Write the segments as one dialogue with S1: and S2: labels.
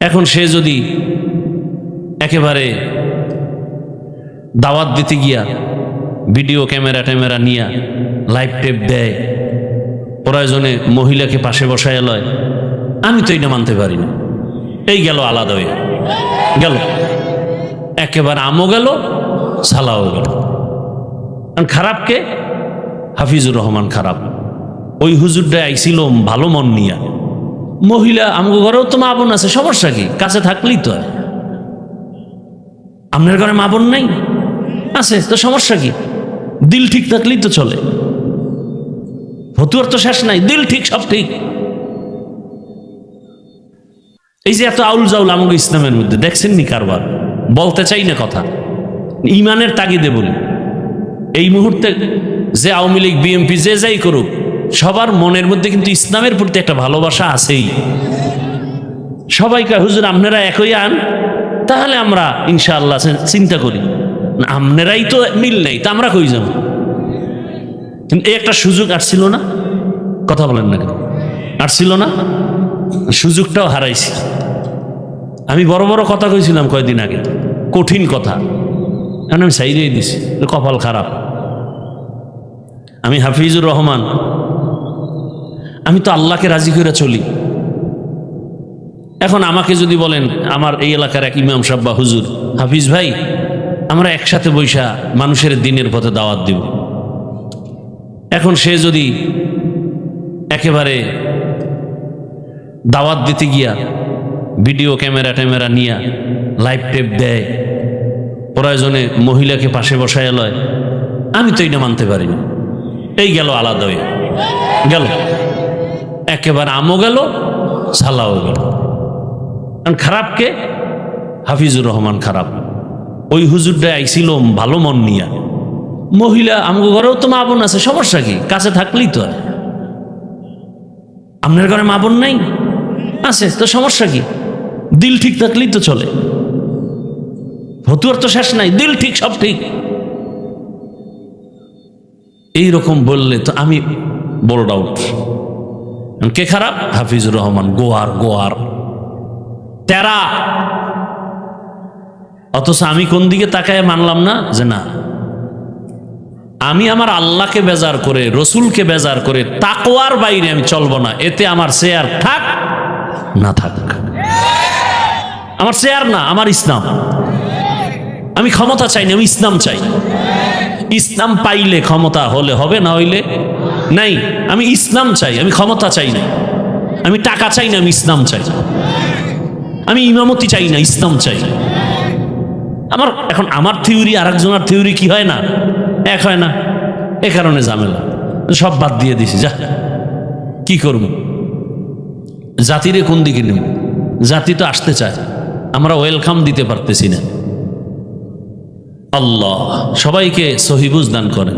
S1: এখন সে যদি একেবারে দাওয়াত দিতে গিয়া ভিডিও ক্যামেরা ট্যামেরা নিয়া লাইভ টেপ দেয়, প্রয়োজনে মহিলাকে পাশে বসায় লয়, আমি তো এটা মানতে পারি না। এই গেল আলাদা হয়ে। গেল। একেবারে আমও গেল, সালাও গেল। কারণ খারাপকে হাফিজুর রহমান খারাপ। ওই হুজুরটা আইছিল ভালো মন নিয়া। মহিলা আমগো ঘরেও তো মা বোন আছে, সমস্যা কি? কাছে থাকলেই তো আপনার ঘরে মা বোন নাই? আছে, তো সমস্যা কি? দিল ঠিক থাকলেই তো চলে। ফতুয়ার তো শেষ নাই, দিল ঠিক, সব ঠিক। এই যে এত আউল জাউল আমাকে ইসলামের মধ্যে, দেখছেন নি কারবার? বলতে চাই না কথা। ইমানের তাগিদে বলি। এই মুহূর্তে যে আওয়ামী লীগ বিএমপি যে যাই করুক সবার মনের মধ্যে কিন্তু ইসলামের প্রতি একটা ভালোবাসা আছেই। সবাইকে হুজুর, আপনারা একই আন, তাহলে আমরা ইনশাআল্লাহ চিন্তা করি। আপনারাই তো মিল নেই, তা আমরা কই যাব? কিন্তু এই একটা সুযোগ আসছিল না? কথা বলেন না আসছিল না? সুযোগটাও হারাইছি। আমি বড় বড় কথা কইছিলাম কয়েকদিন আগে। কঠিন কথা। এখন আমি সাইডেই দিছি, কপাল খারাপ। আমি হাফিজুর রহমান আমি তো আল্লাহকে রাজি করে চলি। এখন আমাকে যদি বলেন, আমার এই এলাকার এক ইমাম সাহেব বা হুজুর, হাফিজ ভাই, আমরা একসাথে বৈশা মানুষের দিনের পথে দাওয়াত দিব। এখন সে যদি একেবারে দাওয়াত দিতে গিয়া ভিডিও ক্যামেরা ট্যামেরা নিয়া লাইভ টেপ দেয়, প্রয়োজনে মহিলাকে পাশে বসায় লয়, আমি তো এটা মানতে পারি না এই গেল আলাদা হয়ে। গেল। একেবারে আমও গেল, সালাও গেল। কারণ খারাপকে হাফিজুর রহমান খারাপ। ওই হুজুরটা আইছিল ভালো মন নিয়া। মহিলা আমগো ঘরেও তো মা বোন আছে, সমস্যা কি? কাছে থাকলেই তো আপনার ঘরে মা বোন নাই? আছে, তো সমস্যা কি? দিল ঠিক থাকলেই তো চলে। ভতুয়ার তো শেষ নাই, দিল ঠিক, সব ঠিক। এই রকম বললে তো আমি বোল্ড আউট কে খারাপ? হাফিজুর রহমান, গোয়ার গোয়ার। তেরা। অথচ আমি কোন দিকে তাকায় মানলাম না? যে না। আমি আমার আল্লাহকে বেজার করে, রসুলকে বেজার করে তাকোয়ার বাইরে আমি চলবো না। এতে আমার শেয়ার থাক না থাক? আমার শেয়ার না, আমার ইসলাম। আমি ক্ষমতা চাই না, আমি ইসলাম চাই। ইসলাম পাইলে ক্ষমতা হলে হবে, না হইলে নাই, আমি ইসলাম চাই, আমি ক্ষমতা চাই না। আমি টাকা চাই না, আমি ইসলাম চাই। আমি ইমামতি চাই না, ইসলাম চাই। আমার, এখন আমার থিওরি আর একজনের থিওরি কি হয় না? এক হয় না। এ কারণে ঝামেলা। সব বাদ দিয়ে দিছি, যা। কি করব? জাতিরে কোন দিকে নেব? জাতি তো আসতে চায়। আমরা ওয়েলকাম দিতে পারতেছি না। আল্লাহ, সবাইকে সহিবুজ দান করেন।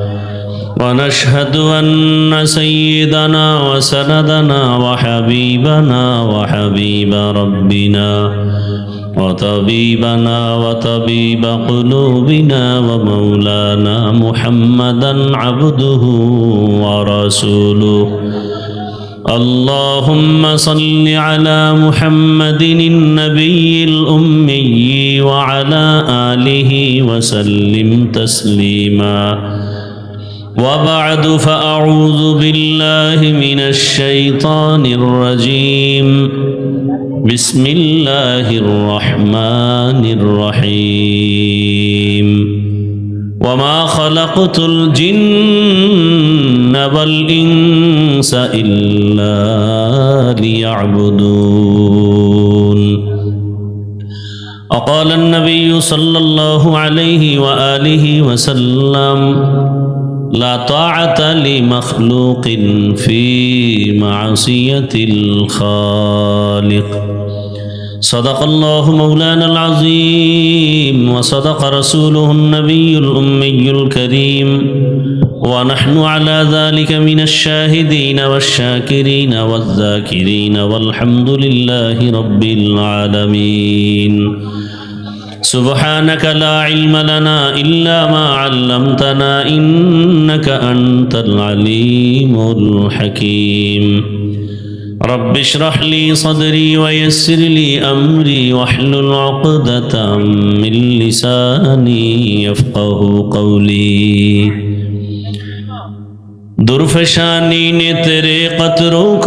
S1: ونشهد أن سيدنا وسندنا وحبيبنا وحبيب ربنا وطبيبنا وطبيب قلوبنا ومولانا محمدا عبده ورسوله. اللهم صل على محمد النبي الأمي وعلى آله وسلم تسليما. وبعد فأعوذ بالله من الشيطان الرجيم. بسم الله الرحمن الرحيم.
S2: وما خلقت الجن والإنس إلا ليعبدون. وقال النبي صلى الله عليه وآله وسلم لا طاعة لمخلوق في معصية الخالق. صدق الله مولانا العظيم وصدق رسوله النبي الأمي الكريم. ونحن على ذلك من الشاهدين والشاكرين والذاكرين والحمد لله رب العالمين. سبحانك لا علم لنا إلا ما علمتنا إنك أنت العليم الحكيم. رب اشرح لي صدري ويسر لي أمري واحلل عقدة من لساني يفقه قولي. درفشانی نے تیرے قطروں